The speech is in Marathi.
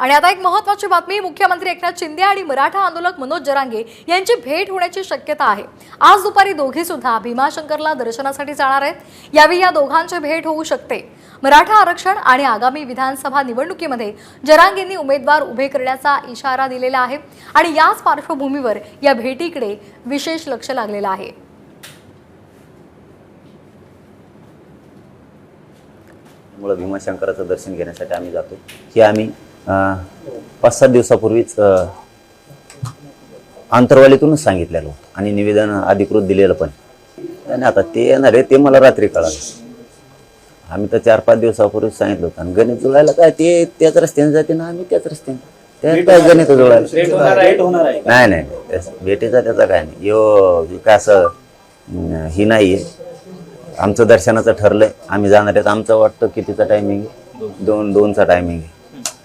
आणि आता एक महत्वाची बातमी मुख्यमंत्री एकनाथ शिंदे आणि मराठा आंदोलक मनोज जरांगे यांची भेट होण्याची शक्यता आहे. आज दुपारी दोघे सुद्धा भीमाशंकरला दर्शनासाठी जाणार आहेत. यावेळी या दोघांची भेट होऊ शकते. मराठा आरक्षण आणि आगामी विधानसभा निवडणुकीमध्ये जरांगेंनी उमेदवार उभे करण्याचा इशारा दिलेला आहे आणि याच पार्श्वभूमीवर या भेटीकडे विशेष लक्ष लागलेलं आहे. भीमाशंकराचं दर्शन घेण्यासाठी आम्ही जातो. हे आम्ही पाच सात दिवसापूर्वीच आंतरवालीतूनच सांगितलेलं होतं. आणि निवेदन अधिकृत दिलेलं पण. आणि आता ते येणार आहे ते मला रात्री कळालं. आम्ही तर चार पाच दिवसापूर्वीच सांगितलं होतं. आणि गणित जुळायला काय ते त्याच रस्त्याने जाते ना आम्ही त्याच रस्त्याने. काय गणित जुळायला. नाही नाही. भेटीचा त्याचा काय नाही. यो काय असं ही नाही आमचं दर्शनाचं ठरलंय. आम्ही जाणार आहेत. आमचं वाटतं कितीचा टायमिंग आहे? दोन दोनचा टायमिंग आहे.